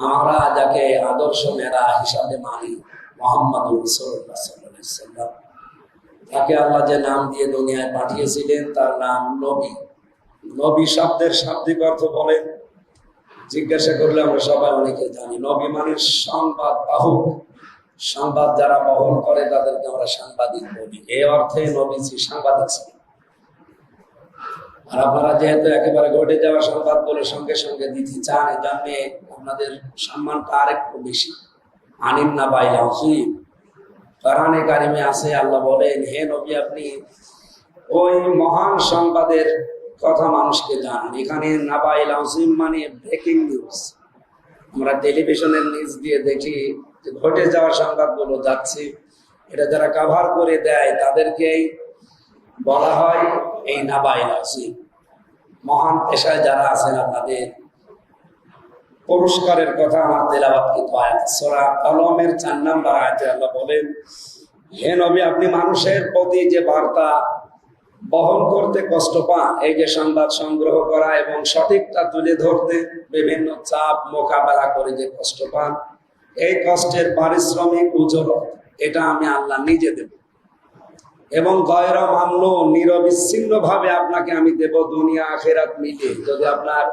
আমরা যাকে আদর্শ মেরা হিসাবে মানি মোহাম্মদ তাকে আল্লাহ যে নাম দিয়ে দুনিয়ায় পাঠিয়েছিলেন, তার নাম নবী। নবী শব্দের শাব্দিক অর্থ বলেন জিজ্ঞাসা করলে আমরা সবাই অনেকে জানি। নবী মানে সংবাদ বাহক। সংবাদ যারা বহন করে, তাদেরকে আমরা সাংবাদিক বলি। এই অর্থে নবীজি সাংবাদিক ছিলেন। আর আপনারা যেহেতু একেবারে ঘটে যাওয়া সংবাদগুলো সঙ্গে সঙ্গে দিতে চান, এই জন্যে আপনাদের সম্মানটা আরেকটু বেশি। আনিম না বাইলা হুসুই কোরআনে কারিমে আছে, আল্লাহ বলেন, হে নবী, আপনি ওই মহান সংবাদের কথা মানুষকে জানান। এখানে নাবাইল আসিম মানে ব্রেকিং নিউজ আমরা টেলিভিশনের নিউজ দিয়ে দেখি যে ঘটে যাওয়া সংবাদগুলো যাচ্ছে। এটা যারা কাভার করে দেয়, তাদেরকেই বলা হয় এই নাবাইল আসিম মহান পেশায় যারা আছেন আপনাদের, পুরস্কারের কথা আমার তেলাবাদ কিন্তু আয়াত, সোরা কলমের চার নাম্বার আয়াতে আল্লাহ বলেন, হে নবী, আপনি মানুষের প্রতি যে বার্তা বহন করতে কষ্ট পান, এই যে সংবাদ সংগ্রহ করা এবং সঠিকটা তুলে ধরতে বিভিন্ন চাপ মোকাবেলা করে যে কষ্ট পান, এই কষ্টের পারিশ্রমিক উজ্জ্বল, এটা আমি আল্লাহ নিজে দেব। এবং গয়র মামল নিরবিচ্ছিন্ন ভাবে আপনাকে আমি দেব দুনিয়া আখেরাত মিলে যদি আপনার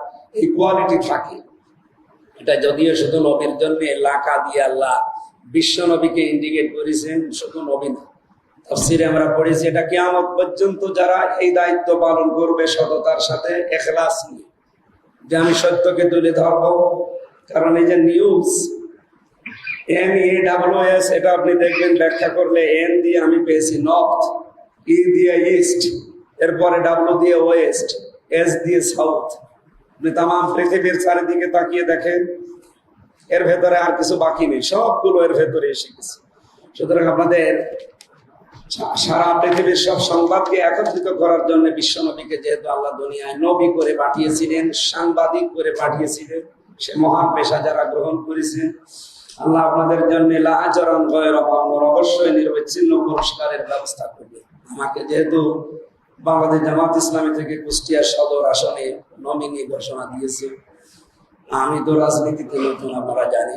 ইকুয়ালিটি থাকে। এটা যদিও শুধু নবীর জন্য, লাকা দিয়ে আল্লাহ বিশ্ব নবীকে ইন্ডিকেট করেছেন, শুধু নবী না। তফসিরে আমরা পড়েছি, এটা কেয়ামত পর্যন্ত যারা এই দায়িত্ব পালন করবে সততার সাথে এখলাস নিয়ে। যে আমি সত্যকে তুলে ধরব, কারণ এই যে news N E W S এটা আপনি দেখবেন ব্যাখ্যা করলে এন দিয়ে আমি পেয়েছি নর্থ ই দিয়ে ইস্ট এরপরে ডাব্লিউ দিয়ে ওয়েস্ট এস দিয়ে সাউথ আপনি তাম পৃথিবীর চারিদিকে তাকিয়ে দেখেন, এর ভেতরে আর কিছু বাকি নেই, সবগুলো এর ভেতরে এসে গেছে। সুতরাং আপনাদের সারা পৃথিবীর সব সংবাদকে একত্রিত করার জন্য বিশ্ব নবীকে যেহেতু আল্লাহ দুনিয়ায় নবী করে পাঠিয়েছিলেন, সাংবাদিক করে পাঠিয়েছিলেন, সে মহান পেশা যারা গ্রহণ করেছেন আল্লাহ আমাদের জন্য আচরণ গয়ের রকমের অবশ্যই নির্বিচ্ছিন্ন পুরস্কারের ব্যবস্থা করবে। আমাকে যেহেতু বাংলাদেশ জামাত ইসলামী থেকে কুষ্টিয়া সদর আসনে নমিনি ঘোষণা দিয়েছে, আমি তো রাজনীতিতে নতুন, আপনারা জানি